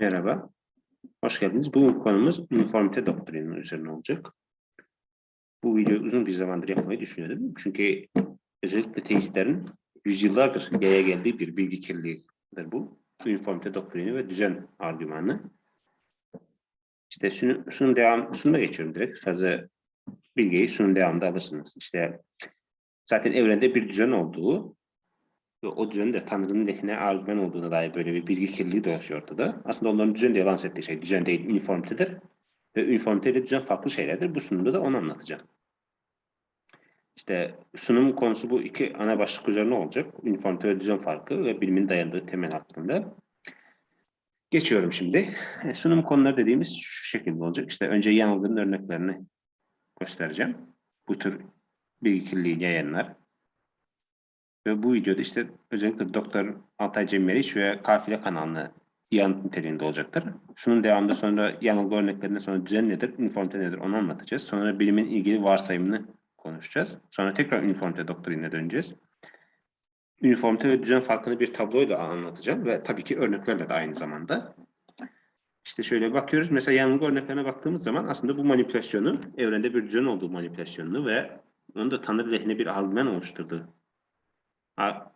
Merhaba, hoş geldiniz. Bugün konumuz üniformite doktrininin üzerine olacak. Bu videoyu uzun bir zamandır yapmayı düşünüyordum. Çünkü özellikle teistlerin yüzyıllardır yaya geldiği bir bilgi kirliliğidir bu. Üniformite doktrini ve düzen argümanı. İşte sunum, sunum devam, sunuma geçiyorum direkt. Fazla bilgiyi sunum devamında alırsınız. İşte zaten evrende bir düzen olduğu ve o düzenin Tanrı'nın lehine argüman olduğuna dair böyle bir bilgi kirliliği dolaşıyor ortada. Aslında onların düzen diye lanse ettiği şey düzen değil, üniformitedir. Ve üniformite ile düzen farklı şeylerdir. Bu sunumda da onu anlatacağım. İşte sunum konusu bu iki ana başlık üzerine olacak. Üniformite ve düzen farkı ve bilimin dayandığı temel hakkında. Geçiyorum şimdi. E, Sunum konuları dediğimiz şu şekilde olacak. İşte önce yanılgının örneklerini göstereceğim. Bu tür bilgi kirliliği yayanlar, ve bu videoda işte özellikle Doktor Altay Cemmeriç ve Kafile kanalını yanıt niteliğinde olacaktır. Şunun devamında sonra yanılgı örneklerinden sonra düzen nedir, üniformite nedir onu anlatacağız. Sonra bilimin ilgili varsayımını konuşacağız. Sonra tekrar üniformite doktrinine döneceğiz. Üniformite ve düzen farkını bir tabloyla anlatacağım ve tabii ki örneklerle de aynı zamanda. İşte şöyle bakıyoruz. Mesela yanılgı örneklerine baktığımız zaman aslında bu manipülasyonu, evrende bir düzen olduğu manipülasyonunu ve onu da Tanrı lehine bir argüman oluşturduğu a-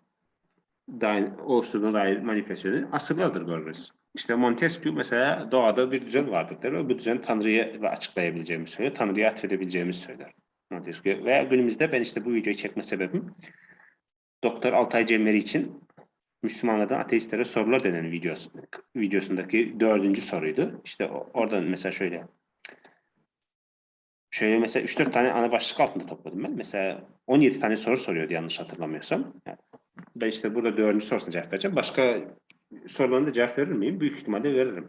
dair, oluşturduğuna dair manipülasyonu asırlardır görürüz. İşte Montesquieu mesela doğada bir düzen vardır der ve bu düzen Tanrı'ya açıklayabileceğimizi söylüyor. Tanrı'ya atfedebileceğimizi söyler Montesquieu. Ve günümüzde ben işte bu videoyu çekme sebebim Doktor Altay Cemmeri için Müslümanlardan ateistlere sorular denen videosu, videosundaki dördüncü soruydu. İşte o- oradan mesela şöyle şöyle mesela 3-4 tane ana başlık altında topladım ben. Mesela 17 tane soru soruyordu yanlış hatırlamıyorsam. Yani ben işte burada dördüncü sorusuna cevap vereceğim. Başka sorularına da cevap verir miyim? Büyük ihtimalle veririm.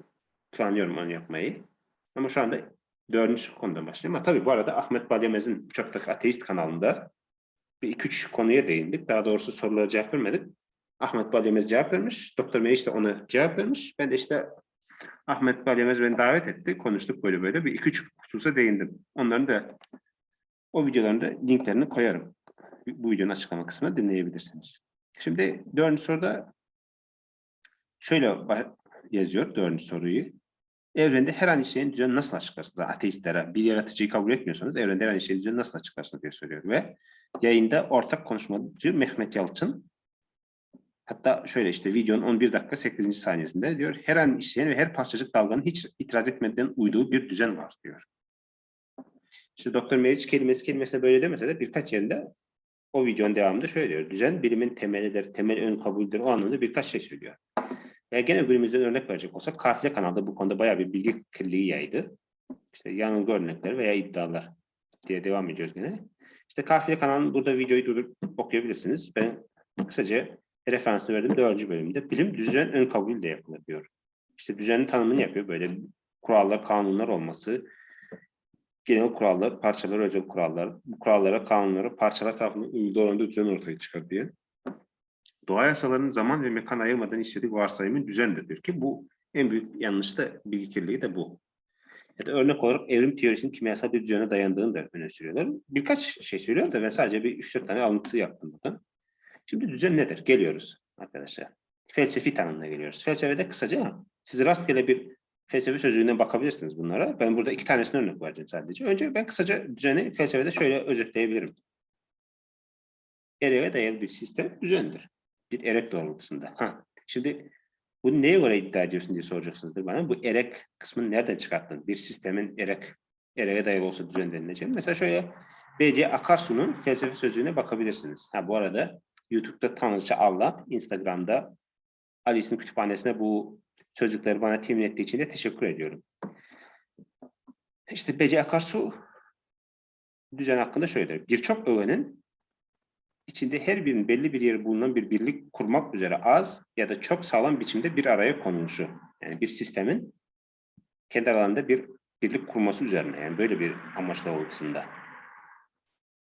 Planlıyorum onu yapmayı. Ama şu anda dördüncü konudan başlayayım. Ama tabii bu arada Ahmet Balyamez'in Uçaktaki Ateist kanalında bir iki üç konuya değindik. Daha doğrusu sorulara cevap vermedik. Ahmet Balyamez cevap vermiş. Doktor Meriç de ona cevap vermiş. Ben de işte Ahmet Balyamez beni davet etti. Konuştuk böyle böyle. Bir iki üç hususa değindim. Onların da o videoların da linklerini koyarım. Bu videonun açıklama kısmına dinleyebilirsiniz. Şimdi dördüncü soruda şöyle yazıyor dördüncü soruyu. Evrende her an işleyen düzeni nasıl açıklarsınız? Ateistlere bir yaratıcıyı kabul etmiyorsanız evrende her an işleyen düzeni nasıl açıklarsınız diye soruyor. Ve yayında ortak konuşmacı Mehmet Yalçın hatta şöyle işte videonun 11 dakika 8. saniyesinde diyor her an işleyen ve her parçacık dalganın hiç itiraz etmeden uyduğu bir düzen var diyor. İşte Doktor Meriç kelimesi kelimesine böyle demese de birkaç yerinde o videonun devamında şöyle diyor. Düzen bilimin temelidir, temel ön kabuldür. O anlamda birkaç şey söylüyor. Ve gene günümüzden örnek verecek olsak Kafile kanalda bu konuda bayağı bir bilgi kirliliği yaydı. İşte yanılgı örnekler veya iddialar diye devam ediyoruz gene. İşte Kafile kanalının burada videoyu durdurup okuyabilirsiniz. Ben kısaca referansını verdim dördüncü bölümde. Bilim düzen ön kabul de yapılır. İşte düzenin tanımını yapıyor. Böyle kurallar, kanunlar olması, genel kurallar, parçalar, özel kurallar, bu kurallara, kanunlara, parçalar tarafından uygulandığı düzen ortaya çıkar diye. Doğa yasalarının zaman ve mekan ayırmadan işlediği varsayımın düzendir ki bu en büyük yanlış da bilgi kirliliği de bu. Ya da örnek olarak evrim teorisinin kimyasal bir düzene dayandığını da öne sürüyorlar. Birkaç şey söylüyor da ben sadece bir 3-4 tane alıntı yaptım burada. Şimdi düzen nedir? Geliyoruz arkadaşlar. Felsefi tanımına geliyoruz. Felsefede kısaca siz rastgele bir felsefe sözlüğünden bakabilirsiniz bunlara. Ben burada iki tanesini örnek vereceğim sadece. Önce ben kısaca düzeni felsefede şöyle özetleyebilirim. Ereğe dayalı bir sistem düzendir. Bir erek doğrultusunda. Ha. Şimdi bu neye göre iddia ediyorsun diye soracaksınızdır bana. Bu erek kısmını nereden çıkarttın? Bir sistemin erek, ereğe dayalı olsa düzen denilecek. Mesela şöyle B.C. Akarsu'nun felsefe sözlüğüne bakabilirsiniz. Ha bu arada YouTube'da Tanrıça Allah, Instagram'da Alice'in kütüphanesine bu sözcükleri bana temin ettiği için de teşekkür ediyorum. İşte Bece Akarsu düzen hakkında şöyle. Birçok öğenin içinde her birinin belli bir yeri bulunan bir birlik kurmak üzere az ya da çok sağlam biçimde bir araya konuluşu. Yani bir sistemin kendi aralarında bir birlik kurması üzerine. Yani böyle bir amaç doğrultusunda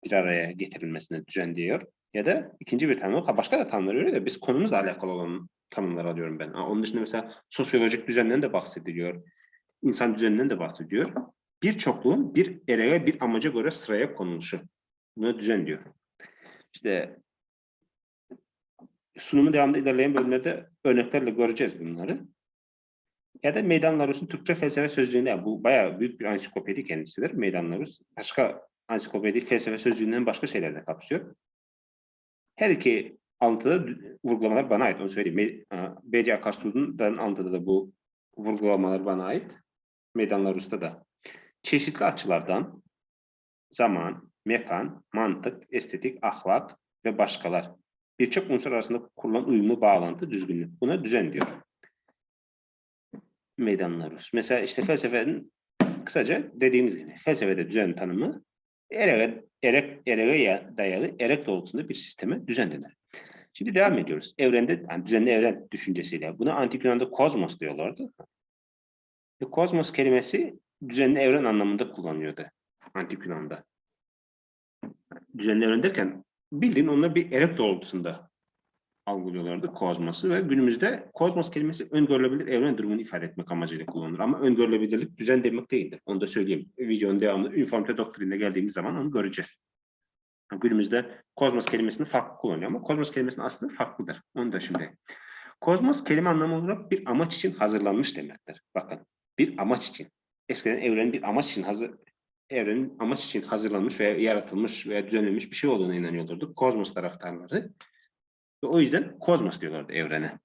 bir araya getirilmesine düzen diyor. Ya da ikinci bir tanım, başka da tanımlar öyle de biz konumuzla alakalı olan tanımlar alıyorum ben. Onun dışında mesela sosyolojik düzenden de bahsediliyor. İnsan düzeninden de bahsediyor. Bir çokluğun bir ereğe bir amaca göre sıraya konuluşu. Buna düzen diyor. İşte sunumun devamında ilerleyen bölümlerde örneklerle göreceğiz bunları. Ya da Meydan Larus'un Türkçe felsefe sözlüğünde bu bayağı büyük bir ansiklopedi kendisidir. Meydan Larus başka ansiklopedi felsefe sözlüğünden başka şeyler de kapsıyor. Her iki alıntıda vurgulamalar bana ait. Onu söyleyeyim. B.C. Akarsu'nun alıntıda da bu vurgulamalar bana ait. Meydan Larus'ta da. Çeşitli açılardan zaman, mekan, mantık, estetik, ahlak ve başkalar. Birçok unsur arasında kurulan uyumlu bağlantı, düzgünlük. Buna düzen diyor. Meydanlarız. Mesela işte felsefenin kısaca dediğimiz gibi felsefede düzen tanımı erek, erek, ereğe dayalı erek doğrultusunda bir sisteme düzen denir. Şimdi devam ediyoruz. Evrende, yani düzenli evren düşüncesiyle. Buna antik Yunan'da kozmos diyorlardı. Ve kozmos kelimesi düzenli evren anlamında kullanılıyordu antik Yunan'da. Düzenli evren derken bildiğin onlar bir erek doğrultusunda algılıyorlardı kozmosu ve günümüzde kozmos kelimesi öngörülebilir evren durumunu ifade etmek amacıyla kullanılır. Ama öngörülebilirlik düzen demek değildir. Onu da söyleyeyim. Videonun devamında üniformite doktrinine geldiğimiz zaman onu göreceğiz. Günümüzde kozmos kelimesini farklı kullanıyor ama kozmos kelimesinin aslında farklıdır. Onu da şimdi. Kozmos kelime anlamı olarak bir amaç için hazırlanmış demektir. Bakın bir amaç için. Eskiden evrenin bir amaç için hazır evrenin amaç için hazırlanmış veya yaratılmış veya düzenlenmiş bir şey olduğuna inanıyorlardı. Kozmos taraftarları. Ve o yüzden kozmos diyorlardı evrene.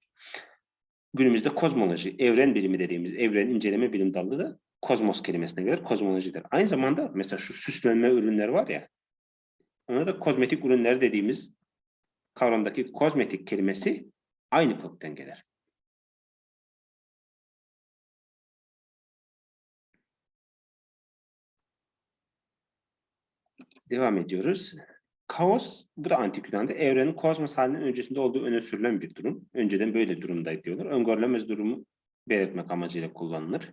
Günümüzde kozmoloji, evren bilimi dediğimiz evren inceleme bilim dalı da kozmos kelimesine gelir, kozmolojidir. Aynı zamanda mesela şu süslenme ürünleri var ya, ona da kozmetik ürünler dediğimiz kavramdaki kozmetik kelimesi aynı kökten gelir. Devam ediyoruz. Kaos, bu da antik Yunan'da evrenin kozmos halinin öncesinde olduğu öne sürülen bir durum. Önceden böyle durumdaydı diyorlar. Öngörülemez durumu belirtmek amacıyla kullanılır.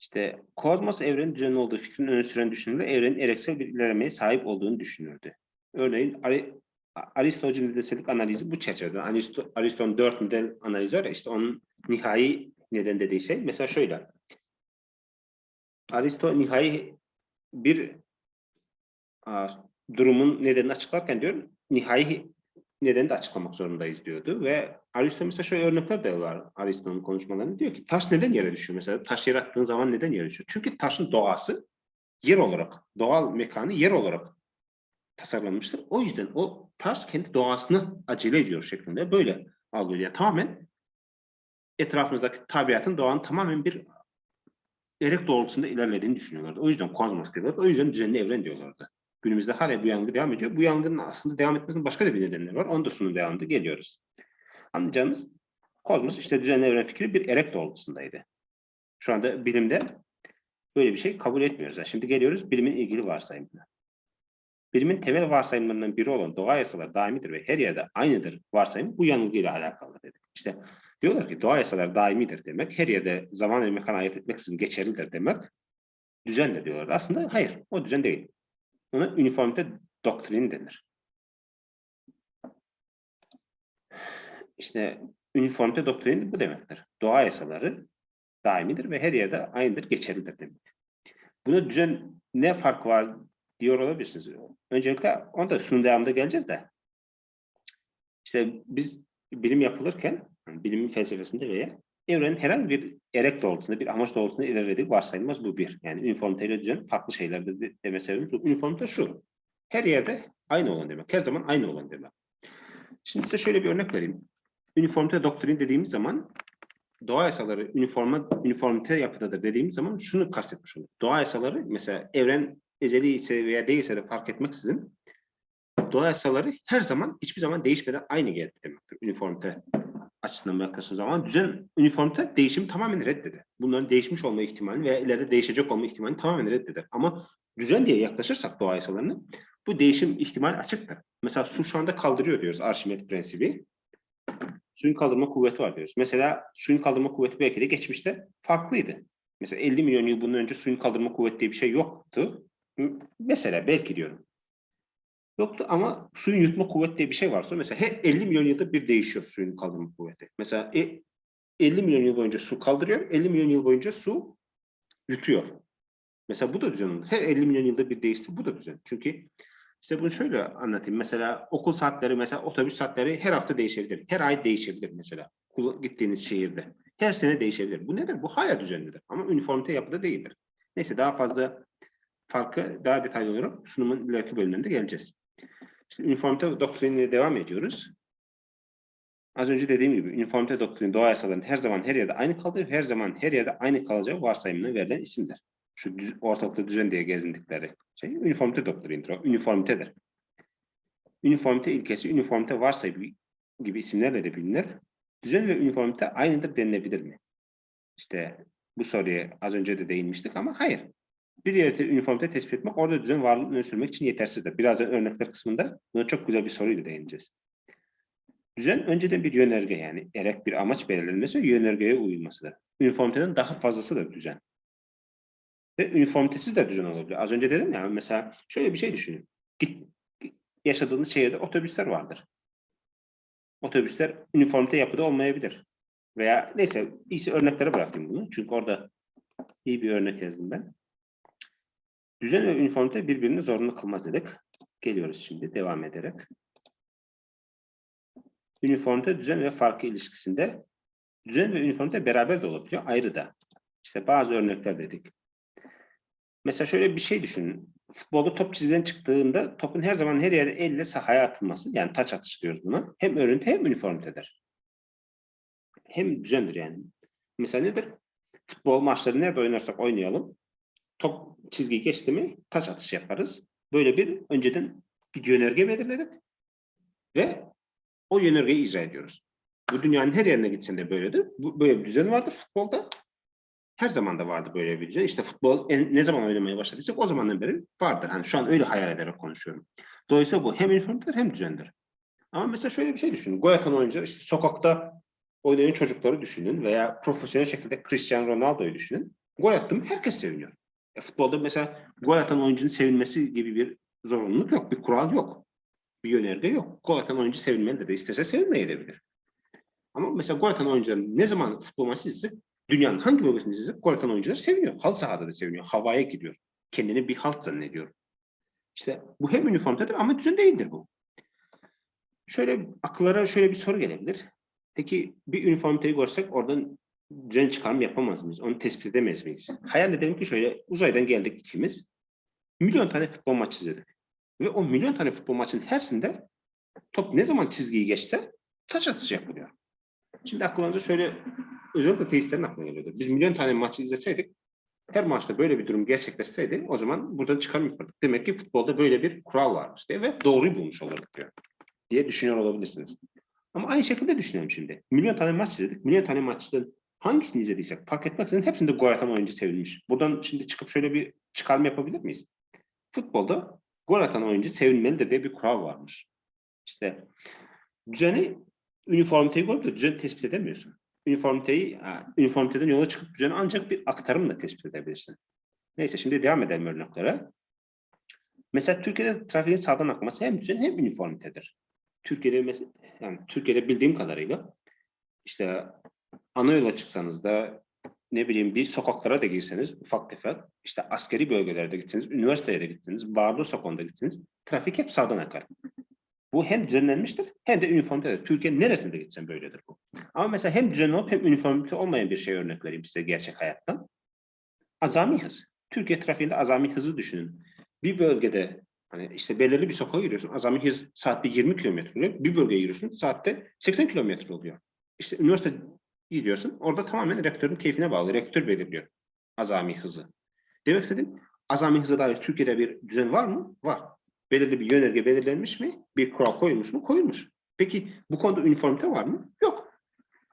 İşte kozmos evrenin düzenli olduğu fikrinin öne süren düşünürler, evrenin ereksel bir ilerlemeye sahip olduğunu düşünürdü. Örneğin Ari, Aristo'nun nedensellik analizi bu çerçevede. Aristo, Aristo'nun dört model analizi var ya, işte onun nihai neden dediği şey. Mesela şöyle. Aristo nihai bir durumun nedenini açıklarken diyor, nihai nedeni de açıklamak zorundayız diyordu. Ve Aristo mesela şöyle örnekler de var Aristo'nun konuşmalarında. Diyor ki taş neden yere düşüyor? Mesela taş yere attığın zaman neden yere düşüyor? Çünkü taşın doğası yer olarak, doğal mekanı yer olarak tasarlanmıştır. O yüzden o taş kendi doğasını acele ediyor şeklinde böyle algılıyor. Yani tamamen etrafımızdaki tabiatın doğanın tamamen bir erek doğrultusunda ilerlediğini düşünüyorlardı. O yüzden kozmos diyorlardı. O yüzden düzenli evren diyorlardı. Günümüzde hala bu yangı devam ediyor. Bu yangının aslında devam etmesinin başka da bir nedenleri var. Onu da sunum devamında geliyoruz. Anlayacağınız kozmos işte düzenli evren fikri bir erek doğrultusundaydı. Şu anda bilimde böyle bir şey kabul etmiyoruz. Yani şimdi geliyoruz bilimin ilgili varsayımına. Bilimin temel varsayımlarından biri olan doğa yasaları daimidir ve her yerde aynıdır varsayımı bu yanılgıyla alakalı dedik. İşte diyorlar ki doğa yasaları daimidir demek, her yerde zaman ve mekan ayırt etmeksizin geçerlidir demek düzendir diyorlar. Aslında hayır, o düzen değil. Ona üniformite doktrin denir. İşte üniformite doktrin bu demektir. Doğa yasaları daimidir ve her yerde aynıdır, geçerlidir demek. Buna düzen ne fark var diyor olabilirsiniz. Öncelikle onu da sunum devamında geleceğiz de. İşte biz bilim yapılırken, bilimin felsefesinde veya evrenin herhangi bir erek doğrultusunda, bir amaç doğrultusunda ilerlediği varsayılmaz bu bir. Yani üniformiteyle düzen farklı şeylerdir de, deme sebebimiz bu. Üniformite şu, her yerde aynı olan demek, her zaman aynı olan demek. Şimdi size şöyle bir örnek vereyim. Üniformite doktrin dediğimiz zaman doğa yasaları üniforma, üniformite yapıdadır dediğimiz zaman şunu kastetmiş oluyor. Doğa yasaları mesela evren ezeli ise veya değilse de fark etmeksizin doğa yasaları her zaman hiçbir zaman değişmeden aynı gelir demektir. Üniformite açısından bakıyorsunuz zaman düzen üniformite değişimi tamamen reddeder. Bunların değişmiş olma ihtimali veya ileride değişecek olma ihtimalini tamamen reddeder. Ama düzen diye yaklaşırsak doğa yasalarına bu değişim ihtimali açıktır. Mesela su şu anda kaldırıyor diyoruz Arşimet prensibi. Suyun kaldırma kuvveti var diyoruz. Mesela suyun kaldırma kuvveti belki de geçmişte farklıydı. Mesela 50 milyon yıl bundan önce suyun kaldırma kuvveti diye bir şey yoktu. Mesela belki diyorum. Yoktu ama suyun yutma kuvveti diye bir şey varsa mesela her 50 milyon yılda bir değişiyor suyun kaldırma kuvveti. Mesela e, 50 milyon yıl boyunca su kaldırıyor, 50 milyon yıl boyunca su yutuyor. Mesela bu da düzen. Her 50 milyon yılda bir değişti, bu da düzen. Çünkü size bunu şöyle anlatayım. Mesela okul saatleri, mesela otobüs saatleri her hafta değişebilir. Her ay değişebilir mesela. Gittiğiniz şehirde. Her sene değişebilir. Bu nedir? Bu hayal düzenidir. Ama üniformite yapıda değildir. Neyse daha fazla farkı daha detaylı olarak sunumun ileriki bölümlerinde geleceğiz. İşte üniformite doktrinine devam ediyoruz. Az önce dediğim gibi üniformite doktrini doğa yasalarının her zaman her yerde aynı kaldığı, her zaman her yerde aynı kalacağı varsayımına verilen isimdir. Şu düz, ortalıkta düzen diye gezindikleri şey üniformite doktrinidir. O üniformitedir. Üniformite ilkesi, üniformite varsayımı gibi isimlerle de bilinir. Düzen ve üniformite aynıdır denilebilir mi? İşte bu soruya az önce de değinmiştik ama hayır. Bir yerde üniformite tespit etmek, orada düzen varlığını öne sürmek için yetersizdir. Birazdan örnekler kısmında buna çok güzel bir soruyla değineceğiz. Düzen önceden bir yönerge yani erek bir amaç belirlenmesi ve yönergeye uyulmasıdır. Üniformiteden daha fazlasıdır düzen. Ve üniformitesiz de düzen olabilir. Az önce dedim ya mesela şöyle bir şey düşünün. Git, yaşadığınız şehirde otobüsler vardır. Otobüsler üniformite yapıda olmayabilir. Veya neyse iyisi örneklere bıraktım bunu. Çünkü orada iyi bir örnek yazdım ben. Düzen ve üniformite birbirini zorunlu kılmaz dedik. Geliyoruz şimdi devam ederek. Üniformite düzen ve farkı ilişkisinde düzen ve üniformite beraber de olabiliyor, ayrı da. İşte bazı örnekler dedik. Mesela şöyle bir şey düşünün. Futbolda top çizgiden çıktığında topun her zaman her yerde elle sahaya atılması, yani taç atışı diyoruz buna. Hem örüntü hem üniformitedir. Hem düzendir yani. Mesela nedir? Futbol maçları nerede oynarsak oynayalım. Top çizgiyi geçti mi taç atışı yaparız. Böyle bir önceden bir yönerge belirledik. Ve o yönergeyi icra ediyoruz. Bu dünyanın her yerine gitsen de böyledir. Bu, böyle bir düzen vardır futbolda. Her zaman da vardı böyle bir düzen. İşte futbol en, ne zaman oynamaya başladıysak o zamandan beri vardır. Hani şu an öyle hayal ederek konuşuyorum. Dolayısıyla bu hem üniformitedir hem düzendir. Ama mesela şöyle bir şey düşünün. Gol atan oyuncular işte sokakta oynayan çocukları düşünün veya profesyonel şekilde Cristiano Ronaldo'yu düşünün. Gol attı mı herkes seviniyor. E, futbolda mesela gol atan oyuncunun sevinmesi gibi bir zorunluluk yok, bir kural yok. Bir yönerge yok. Gol atan oyuncu sevinmeli de istese sevinmeyebilir. Ama mesela gol atan oyuncular ne zaman futbol maçı izlesek dünyanın hangi bölgesinde izlesek gol atan oyuncular seviniyor. Halı sahada da seviniyor. Havaya gidiyor. Kendini bir halt zannediyor. İşte bu hem üniformitedir ama düzen değildir bu. Şöyle akıllara şöyle bir soru gelebilir. Peki bir üniformiteyi görsek oradan düzen çıkarım yapamaz mıyız? Onu tespit edemez miyiz? Hayal edelim ki şöyle uzaydan geldik ikimiz. Milyon tane futbol maçı izledik. Ve o milyon tane futbol maçının hersinde top ne zaman çizgiyi geçse taç atışı yapılıyor. Şimdi aklınıza şöyle özellikle teistlerin aklına geliyordu. Biz milyon tane maçı izleseydik her maçta böyle bir durum gerçekleşseydi o zaman buradan çıkarım yapardık. Demek ki futbolda böyle bir kural varmış diye ve doğruyu bulmuş olurduk diyor. Diye düşünüyor olabilirsiniz. Ama aynı şekilde düşünelim şimdi. Milyon tane maç izledik. Milyon tane maçın hangisini izlediysek fark etmeksizin hepsinde gol atan oyuncu sevilmiş. Buradan şimdi çıkıp şöyle bir çıkarma yapabilir miyiz? Futbolda gol atan oyuncu sevinmelidir diye bir kural varmış. İşte düzeni üniformiteyi görüp de düzeni tespit edemiyorsun. Üniformiteyi, üniformiteden yola çıkıp düzeni ancak bir aktarımla tespit edebilirsin. Neyse şimdi devam edelim örneklere. Mesela Türkiye'de trafiğin sağdan akması hem düzen hem üniformitedir. Türkiye'de yani Türkiye'de bildiğim kadarıyla işte ana yola çıksanız da ne bileyim bir sokaklara da girseniz ufak tefek işte askeri bölgelerde gitseniz, üniversiteye de gitseniz, Bağırlı Sokağı'nda gitseniz trafik hep sağdan akar. Bu hem düzenlenmiştir hem de üniformitedir. Türkiye neresinde gitsen böyledir bu. Ama mesela hem düzenli olup hem üniformite olmayan bir şey örnek vereyim size gerçek hayattan. Azami hız. Türkiye trafiğinde azami hızı düşünün. Bir bölgede hani işte belirli bir sokağa giriyorsun. Azami hız saatte 20 kilometre oluyor. Bir bölgeye giriyorsun saatte 80 kilometre oluyor. İşte üniversite gidiyorsun. Orada tamamen rektörün keyfine bağlı. Rektör belirliyor azami hızı. Demek istedim azami hıza dair Türkiye'de bir düzen var mı? Var. Belirli bir yönerge belirlenmiş mi? Bir kural koyulmuş mu? Koyulmuş. Peki bu konuda üniformite var mı? Yok.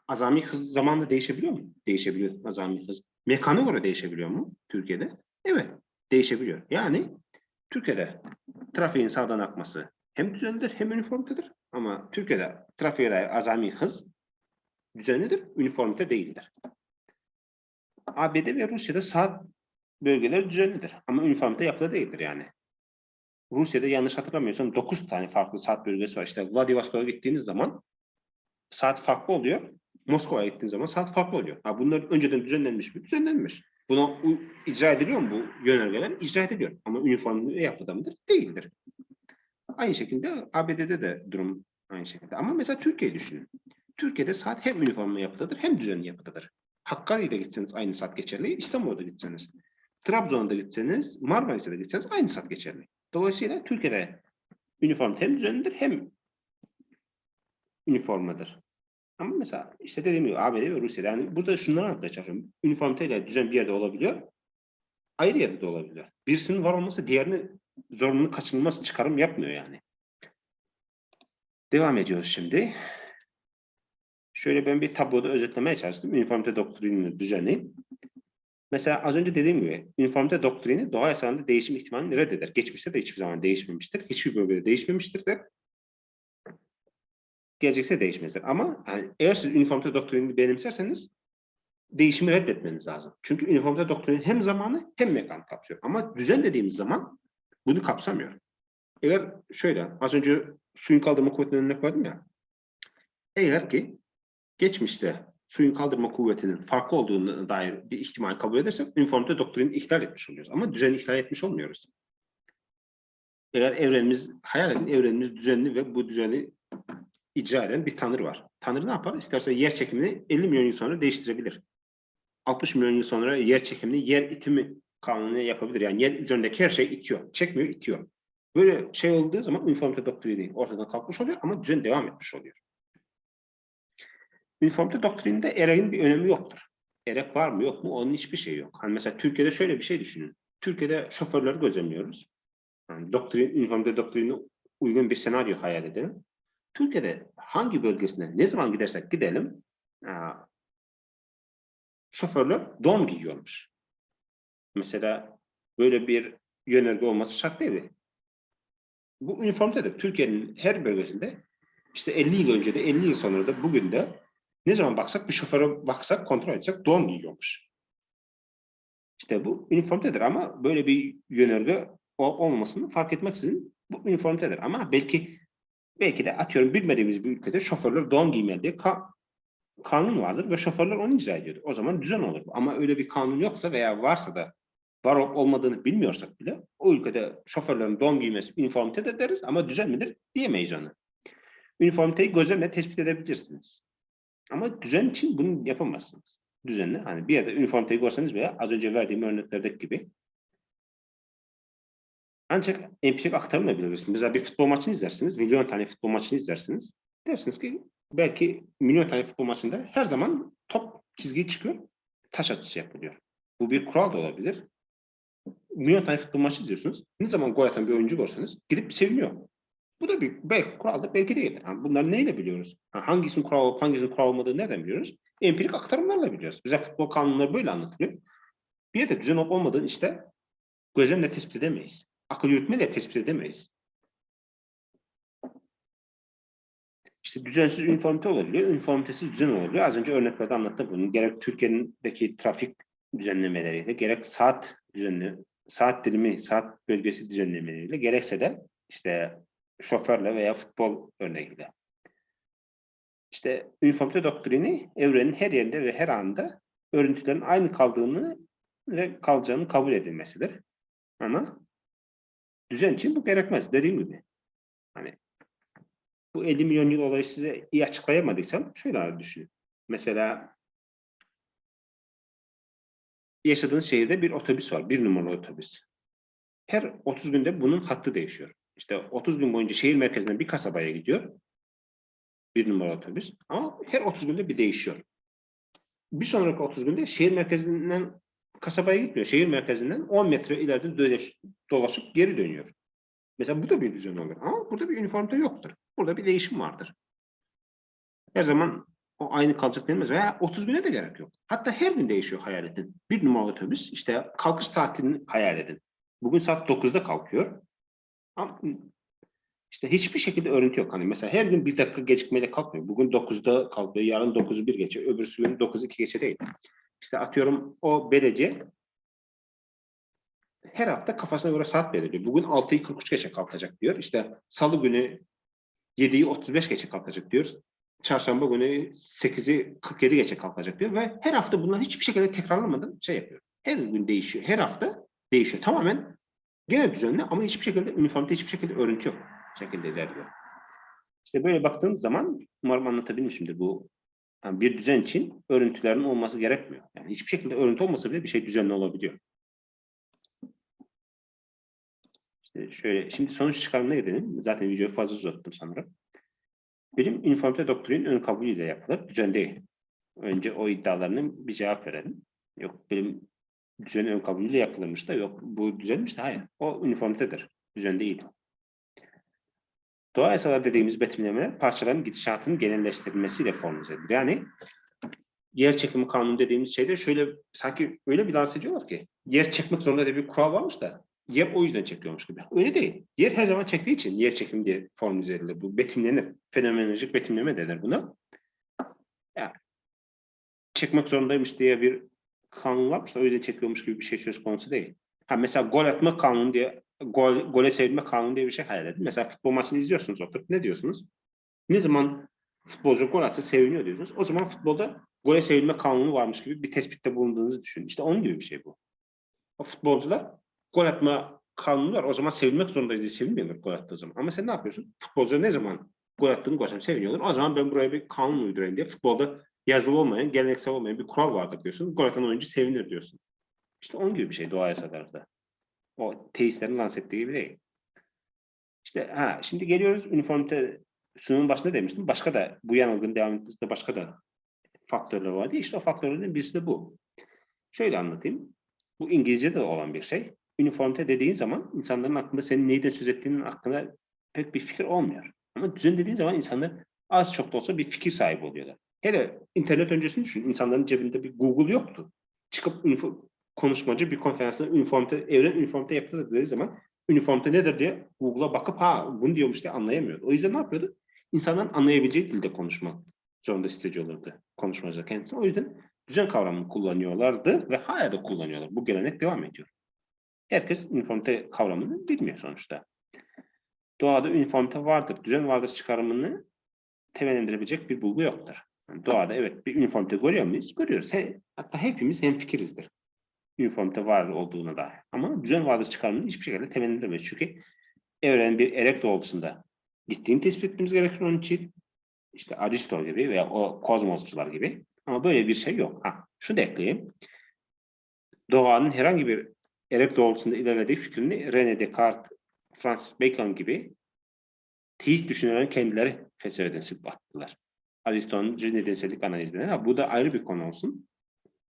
Azami hız zamanla değişebiliyor mu? Değişebiliyor azami hız. Mekana göre değişebiliyor mu Türkiye'de? Evet. Değişebiliyor. Yani Türkiye'de trafiğin sağdan akması hem düzenlidir hem üniformitedir. Ama Türkiye'de trafiğe dair azami hız düzenlidir, üniformite değildir. ABD ve Rusya'da saat bölgeleri düzenlidir ama üniformite yapıda değildir yani. Rusya'da yanlış hatırlamıyorsam 9 tane farklı saat bölgesi var. İşte Vladivostok'a gittiğiniz zaman saat farklı oluyor. Moskova'ya gittiğiniz zaman saat farklı oluyor. Ha bunlar önceden düzenlenmiş mi? Düzenlenmiş. Buna icra ediliyor mu bu yönergeler? İcra ediliyor. Ama üniformite yapıda mıdır? Değildir. Aynı şekilde ABD'de de durum aynı şekilde. Ama mesela Türkiye düşünün. Türkiye'de saat hem üniforma yapıdadır hem düzenli yapıdadır. Hakkari'de gitseniz aynı saat geçerli, İstanbul'da gitseniz, Trabzon'da gitseniz, Marmaris'e de gitseniz aynı saat geçerli. Dolayısıyla Türkiye'de üniforma hem düzenlidir hem üniformadır. Ama mesela işte dediğim gibi ABD ve Rusya'da yani burada şunları anlatmaya çalışıyorum. Üniformiteyle düzen bir yerde olabiliyor. Ayrı yerde de olabiliyor. Birisinin var olması diğerini zorunlu kaçınılmaz çıkarım yapmıyor yani. Devam ediyoruz şimdi. Şöyle ben bir tabloda özetlemeye çalıştım. Üniformite doktrinini düzenleyeyim. Mesela az önce dediğim gibi üniformite doktrini doğa yasalarında değişim ihtimalini reddeder. Geçmişte de hiçbir zaman değişmemiştir. Hiçbir bölgede değişmemiştir de gelecekte değişmezdir. Ama yani eğer siz üniformite doktrinini benimserseniz değişimi reddetmeniz lazım. Çünkü üniformite doktrini hem zamanı hem mekanı kapsıyor. Ama düzen dediğimiz zaman bunu kapsamıyor. Eğer şöyle az önce suyun kaldırma kuvvetinin önüne koydum ya. Eğer ki geçmişte suyun kaldırma kuvvetinin farklı olduğuna dair bir ihtimal kabul edersek üniformite doktrini ihlal etmiş oluyoruz. Ama düzeni ihlal etmiş olmuyoruz. Eğer evrenimiz, hayal edin evrenimiz düzenli ve bu düzeni icra eden bir tanrı var. Tanrı ne yapar? İsterse yer çekimini 50 milyon yıl sonra değiştirebilir. 60 milyon yıl sonra yer çekimini yer itimi kanunu yapabilir. Yani yer üzerindeki her şey itiyor. Çekmiyor, itiyor. Böyle şey olduğu zaman üniformite doktrini ortadan kalkmış oluyor ama düzen devam etmiş oluyor. Üniformite doktrininde ereğin bir önemi yoktur. Erek var mı yok mu onun hiçbir şeyi yok. Hani mesela Türkiye'de şöyle bir şey düşünün. Türkiye'de şoförleri gözlemliyoruz. Yani doktrin, üniformite doktrini uygun bir senaryo hayal edelim. Türkiye'de hangi bölgesine ne zaman gidersek gidelim şoförler don giyiyormuş. Mesela böyle bir yönerge olması şart değil mi? Bu üniformitedir. Türkiye'nin her bölgesinde işte 50 yıl önce de 50 yıl sonra da bugün de ne zaman baksak bir şoföre baksak kontrol etsek don giyiyormuş. İşte bu üniformitedir ama böyle bir yönerge olmamasını fark etmeksizin bu üniformitedir. Ama belki belki de atıyorum bilmediğimiz bir ülkede şoförler don giymeli diye ka kanun vardır ve şoförler onu icra ediyordur. O zaman düzen olur. Ama öyle bir kanun yoksa veya varsa da var olmadığını bilmiyorsak bile o ülkede şoförlerin don giymesi üniformitedir deriz ama düzen midir diyemeyiz onu. Üniformiteyi gözlemle tespit edebilirsiniz. Ama düzen için bunu yapamazsınız. Düzenli hani bir yerde üniformiteyi görseniz veya az önce verdiğim örneklerdeki gibi ancak empirik aktarımla bilirsiniz. Mesela bir futbol maçını izlersiniz, milyon tane futbol maçını izlersiniz. Dersiniz ki belki milyon tane futbol maçında her zaman top çizgiyi çıkıyor, taş atışı yapılıyor. Bu bir kural da olabilir. Milyon tane futbol maçı izliyorsunuz. Ne zaman gol atan bir oyuncu görseniz gidip seviniyor. Bu da bir belki kuraldır, belki değildir. Yani bunları neyle biliyoruz? Yani hangisinin kural olup hangisinin kural olmadığını nereden biliyoruz? Empirik aktarımlarla biliyoruz. Bize futbol kanunları böyle anlatılıyor. Bir yerde düzen olup olmadığını işte gözlemle tespit edemeyiz. Akıl yürütmeyle tespit edemeyiz. İşte düzensiz üniformite olabiliyor, üniformitesiz düzen olabiliyor. Az önce örneklerde anlattım bunu. Gerek Türkiye'deki trafik düzenlemeleriyle, gerek saat düzenli, saat dilimi, saat bölgesi düzenlemeleriyle, gerekse de işte şoförle veya futbol örneğiyle. İşte üniformite doktrini evrenin her yerinde ve her anda örüntülerin aynı kaldığını ve kalacağını kabul edilmesidir. Ama düzen için bu gerekmez. Dediğim gibi. Hani bu 50 milyon yıl olayı size iyi açıklayamadıysam şöyle düşünün. Mesela yaşadığınız şehirde bir otobüs var. Bir numaralı otobüs. Her 30 günde bunun hattı değişiyor. İşte 30 gün boyunca şehir merkezinden bir kasabaya gidiyor. Bir numaralı otobüs. Ama her 30 günde bir değişiyor. Bir sonraki 30 günde şehir merkezinden kasabaya gitmiyor. Şehir merkezinden 10 metre ileride dolaşıp geri dönüyor. Mesela bu da bir düzen olur. Ama burada bir üniformite yoktur. Burada bir değişim vardır. Her zaman o aynı kalacak denmez. Veya 30 güne de gerek yok. Hatta her gün değişiyor hayal edin. Bir numaralı otobüs işte kalkış saatini hayal edin. Bugün saat 9'da kalkıyor. İşte hiçbir şekilde örüntü yok. Hani mesela her gün bir dakika gecikmeyle kalkmıyor. Bugün 9'da kalkıyor, yarın 9'u 1 geçe, öbürsü gün 9'u 2 geçe değil. İşte atıyorum o belediye her hafta kafasına göre saat belirliyor. Bugün 6'yı 43 geçe kalkacak diyor. İşte salı günü 7'yi 35 geçe kalkacak diyor. Çarşamba günü 8'i 47 geçe kalkacak diyor ve her hafta bunlar hiçbir şekilde tekrarlamadan şey yapıyor. Her gün değişiyor. Her hafta değişiyor. Tamamen gene düzenli ama hiçbir şekilde üniformite hiçbir şekilde örüntü yok. şekilde ilerliyor. İşte böyle baktığınız zaman umarım anlatabilmişimdir bu. Yani bir düzen için örüntülerin olması gerekmiyor. Yani hiçbir şekilde örüntü olmasa bile bir şey düzenli olabiliyor. İşte şöyle, şimdi sonuç çıkarımına gidelim. Zaten videoyu fazla uzattım sanırım. Bilim üniformite doktrin ön kabulüyle yapılır, düzen değil. Önce o iddialarının bir cevap verelim. Yok bilim düzen ön kabulüyle yapılırmış da yok bu düzenmiş de hayır. O üniformitedir, düzen değil. Doğa yasaları dediğimiz betimlemeler parçaların gidişatının genelleştirilmesiyle formüle edilir. Yani yer çekimi kanunu dediğimiz şeyde şöyle sanki öyle bir lanse ediyorlar ki yer çekmek zorunda diye bir kural varmış da yer o yüzden çekiyormuş gibi. Öyle değil. Yer her zaman çektiği için yer çekimi diye formüle edilir. Bu betimlenir. Fenomenolojik betimleme denir buna. Yani çekmek zorundaymış diye bir kanun varmış da o yüzden çekiyormuş gibi bir şey söz konusu değil. Ha mesela gol atma kanunu diye gol, gole sevilme kanunu diye bir şey hayal edin. Mesela futbol maçını izliyorsunuz oturup ne diyorsunuz? Ne zaman futbolcu gol atsa seviniyor diyorsunuz. O zaman futbolda gole sevilme kanunu varmış gibi bir tespitte bulunduğunuzu düşünün. İşte onun gibi bir şey bu. O futbolcular gol atma kanunu var. O zaman sevilmek zorundayız diye sevinmiyorlar gol attığı zaman. Ama sen ne yapıyorsun? Futbolcu ne zaman gol attığını görsem seviniyorlar. O zaman ben buraya bir kanun uydurayım diye futbolda yazılı olmayan, geleneksel olmayan bir kural vardır diyorsun. Gol atan oyuncu sevinir diyorsun. İşte onun gibi bir şey doğa yasaları da. O teistlerin lanse ettiği gibi değil. İşte ha şimdi geliyoruz üniformite sunumun başında demiştim. Başka da bu yanılgının devam etmesinde başka da faktörler vardı. İşte o faktörlerin birisi de bu. Şöyle anlatayım. Bu İngilizce'de olan bir şey. Üniformite dediğin zaman insanların aklında senin neyden söz ettiğinin hakkında pek bir fikir olmuyor. Ama düzen dediğin zaman insanlar az çok da olsa bir fikir sahibi oluyorlar. Hele internet öncesini düşün. İnsanların cebinde bir Google yoktu. Çıkıp konuşmacı bir konferansında üniformite, evren üniformite yapılır dediği zaman üniformite nedir diye Google'a bakıp ha bunu diyormuş diye anlayamıyordu. O yüzden ne yapıyordu? İnsanların anlayabileceği dilde konuşmak zorunda hissediyorlardı konuşmacılar kendisine. O yüzden düzen kavramını kullanıyorlardı ve hala da kullanıyorlar. Bu gelenek devam ediyor. Herkes üniformite kavramını bilmiyor sonuçta. Doğada üniformite vardır, düzen vardır çıkarımını temellendirebilecek bir bulgu yoktur. Doğada evet bir üniformite görüyor muyuz? Görüyoruz. He, hatta hepimiz hemfikirizdir üniformite var olduğuna dair. Ama düzen vardır çıkarımını hiçbir şekilde temellendiremeyiz. Çünkü evrenin bir erek doğrultusunda gittiğini tespit etmemiz gerekir onun için. İşte Aristo gibi veya o kozmosçular gibi. Ama böyle bir şey yok. Ha, şunu da ekleyeyim. Doğanın herhangi bir erek doğrultusunda ilerlediği fikrini René Descartes, Francis Bacon gibi teist düşünürlerin kendileri felsefeden silip attılar. Aristo'nun nedensellik analizleri. Ha, bu da ayrı bir konu olsun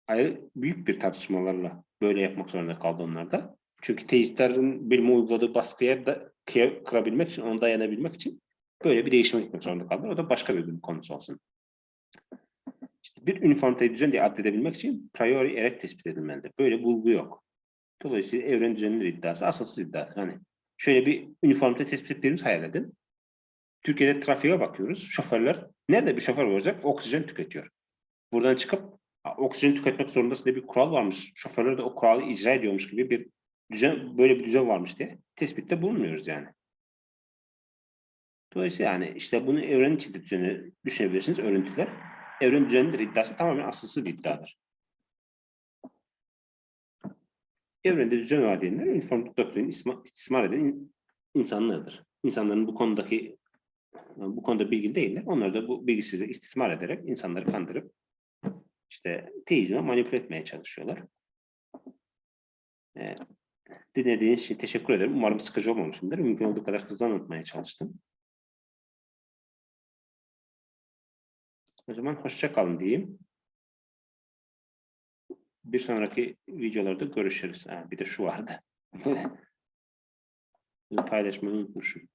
ayrı büyük bir tartışmalarla böyle yapmak zorunda kaldı onlar da. Çünkü teistlerin bilime uyguladığı baskıya da kırabilmek için, onu dayanabilmek için böyle bir değişime gitmek zorunda kaldılar. O da başka bir konusu olsun. İşte bir üniformite düzen diye addedebilmek için priori erek tespit edilmelidir. Böyle bulgu yok. Dolayısıyla evren düzenidir iddiası asılsız iddia. Yani şöyle bir üniformite tespit ettiğimiz hayal edin. Türkiye'de trafiğe bakıyoruz. Şoförler, nerede bir şoför olacak? Oksijen tüketiyor. Buradan çıkıp oksijen tüketmek zorundasın diye bir kural varmış. Şoförler de o kuralı icra ediyormuş gibi bir düzen, böyle bir düzen varmış diye tespitte bulunmuyoruz yani. Dolayısıyla yani işte bunu evren içinde düzeni düşünebilirsiniz, örüntüler. Evren düzenidir iddiası tamamen asılsız bir iddiadır. Evrende düzen var diyenler üniformluk doktrini istismar eden insanlardır. İnsanların bu konudaki bu konuda bilgili değiller. Onlar da bu bilgisizliği istismar ederek insanları kandırıp işte teizme manipüle etmeye çalışıyorlar. Ee, dinlediğiniz için teşekkür ederim. Umarım sıkıcı olmamışımdır. Mümkün olduğu kadar hızlı anlatmaya çalıştım. O zaman hoşça kalın diyeyim. Bir sonraki videolarda görüşürüz. Ha, bir de şu vardı. Paylaşmayı unutmuşum.